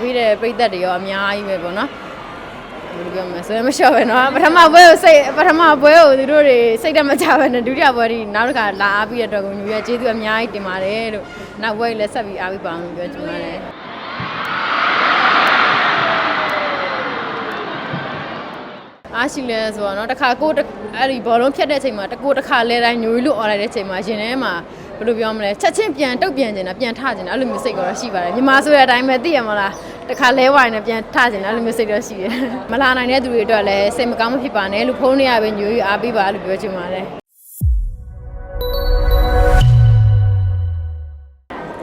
ပြီးတဲ့ပြိသက်တွေရောအများကြီးပဲပေါ့နော်ဘယ်လိုပြောမလဲဆိုရင်မလျှော့ပဲနော်ပထမပွဲကိုစိတ်ပထမပွဲကိုသူတို့တွေစိတ်တမကြပဲနဲ့ဒုတိယပွဲဒီနောက်တစ်ခါလာအားပြီးတဲ့အတွက်ကိုညူရဲ့ကျေးဇူးအများကြီးတင်ပါတယ်လို့နောက်ပွဲလည်းဆက်ပြီးအားပြီးပါအောင်လို့ပြောချင်ပါတယ်အားရှိလဲဆိုတော့เนาะတစ်ခါကိုယ်တစ်အဲ့ဒီဘောလုံးဖြတ်တဲ့အချိန်မှာတကိုယ်တစ်ခါလဲတိုင်းညိုလို့អော်လိုက်တဲ့အချိန်မှာရင်ထဲမှာဘယ်လိုပြောမလဲချက်ချင်းပြန်တုတ်ပြန်နေတာပြန်ထကျင်တာအဲ့လိုမျိုးစိတ်ကတော့ရှိပါတယ်ညီမဆိုတဲ့အတိုင်းပဲသိရမလား တစ်ခါလဲဝိုင်းနဲ့ပြန်ထကျင်တာအဲ့လိုမျိုးစိတ်တော့ရှိတယ်မလာနိုင်တဲ့သူတွေအတွက်လည်းစိတ်မကောင်းမဖြစ်ပါနဲ့လို့ဖုန်းနေရပဲညိုရအားပေးပါလို့ပြောချင်ပါတယ်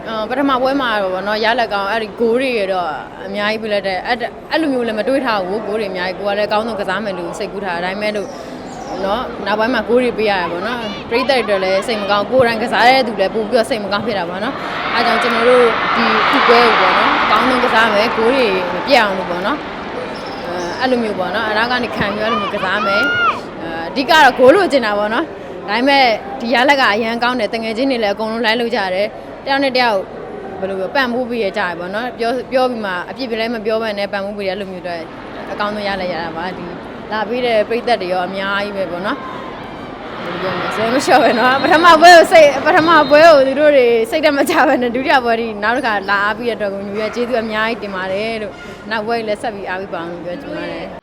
အော်ပထမပွဲမှာတော့ဗောနော်ရလက်ကောင်အဲ့ဒီဂိုးတွေရတော့အများကြီးပြလက်တဲ့အဲ့အဲ့လိုမျိုးလည်းမတွေးထားဘူးဂိုးတွေအများကြီးကိုကလည်းအကောင်းဆုံးကစားမယ်လို့စိတ်ကူးထားတာဒါပေမဲ့လို့ နော်နောက်ပိုင်းမှာဂိုးတွေပေးရတာဗောနော်ပရိသတ်တွေအတွက်လည်းစိတ်မကောင်းကိုယ်တိုင်ကစားရတဲ့သူလည်းပို့ပြီးတော့စိတ်မကောင်းဖြစ်တာဗောနော်အဲကြောင့်ကျွန်တော်တို့ဒီခုပွဲကိုဗောနော်အကောင်းဆုံးကစားမယ်ဂိုးတွေမပြတ်အောင်လို့ဗောနော်အဲအဲ့လိုမျိုးဗောနော်အနာကနေခံပြီးအဲ့လိုမျိုးကစားမယ်အဲအဓိကတော့ဂိုးလိုချင်တာဗောနော်ဒါပေမဲ့ဒီရလက်ကအရန်ကောင်းတယ်တငယ်ချင်းတွေလည်းအကုန်လုံးလိုက်လို့ကြတယ်တယောက်နဲ့တယောက်ဘယ်လိုပြောပံ့ပိုးပေးရကြရပါတော့ပြောပြောပြီးမှအပြစ်ပြလဲမပြောဘဲနဲ့ပံ့ပိုးပေးရလို့မျိုးတော့အကောင်းဆုံးရလိုက်ရတာပါဒီ လာပြီးတဲ့ပြိသက်တွေရောအများကြီးပဲပေါ့နော်ဘယ်လိုပြောမလဲဆိုရင်မလျှော့ပဲနော်ပထမပွဲကိုစိတ်ပထမပွဲကိုသူတို့တွေစိတ်တမကြပဲနဲ့ဒုတိယပွဲဒီနောက်တစ်ခါလာအားပြီးတဲ့အတွက်ကိုညူရဲ့ကျေးဇူးအများကြီးတင်ပါတယ်လို့နောက်ပွဲလည်းဆက်ပြီးအားပေးပါအောင်လို့ပြောချင်ပါတယ်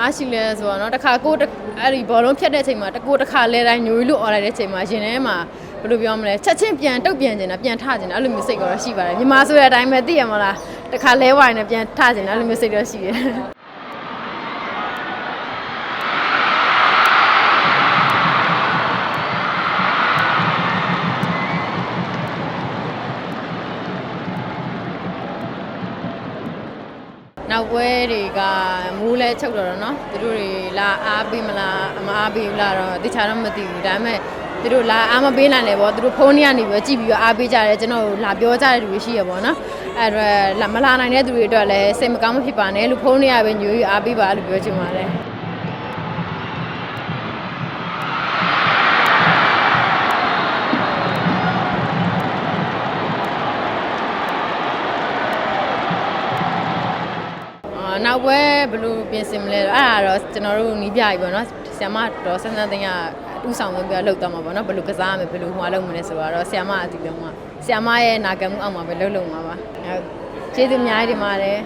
အားရှိလဲဆိုတော့เนาะတစ်ခါကိုယ်တစ်အဲ့ဒီဘောလုံးဖြတ်တဲ့အချိန်မှာတကိုယ်တစ်ခါလဲတိုင်းညိုလို့អော်လိုက်တဲ့အချိန်မှာရင်ထဲမှာဘယ်လိုပြောမလဲချက်ချင်းပြန်တုတ်ပြန်နေတာပြန်ထကျင်တာအဲ့လိုမျိုးစိတ်ကတော့ရှိပါတယ်မြန်မာဆိုတဲ့အတိုင်းပဲသိရမလားတစ်ခါလဲဝိုင်းနဲ့ပြန်ထကျင်တာအဲ့လိုမျိုးစိတ်တော့ရှိတယ် နောက်ပွဲတွေကမူးလဲချုပ်တော့တော့เนาะသူတို့တွေလာအားပေးမလားမအားပေးဘူးလားတော့တခြားတော့မသိဘူးဒါပေမဲ့သူတို့လာအားမပေးနိုင်လေပေါ့သူတို့ဖုန်းထဲကနေပြီးတော့ကြည့်ပြီးတော့အားပေးကြတယ်ကျွန်တော်တို့လာပြောကြတဲ့လူတွေရှိရပေါ့နော်အဲ့တော့လာမလာနိုင်တဲ့သူတွေအတွက်လည်းစိတ်မကောင်းမဖြစ်ပါနဲ့လို့ဖုန်းထဲကပဲညိုရအားပေးပါလို့ပြောချင်ပါတယ် နောက်ပွဲဘယ်လိုပြင်ဆင်မလဲတော့အဲ့ဒါတော့ကျွန်တော်တို့နီးပြပြီပေါ့နော်ဆ iam မတော့ဆန်းဆန်းသိန်းကဥဆောင်ဆုံးပြလောက်တော့မှာပေါ့နော်ဘယ်လိုကစားရမလဲဘယ်လိုဟွာလုပ်မလဲဆိုတော့ဆ iam မအတူလုံးကဆ iam မရဲ့နာခံမှုအောက်မှာပဲလှုပ်လုံမှာပါဟုတ်ကျေးဇူးအများကြီးတင်ပါတယ်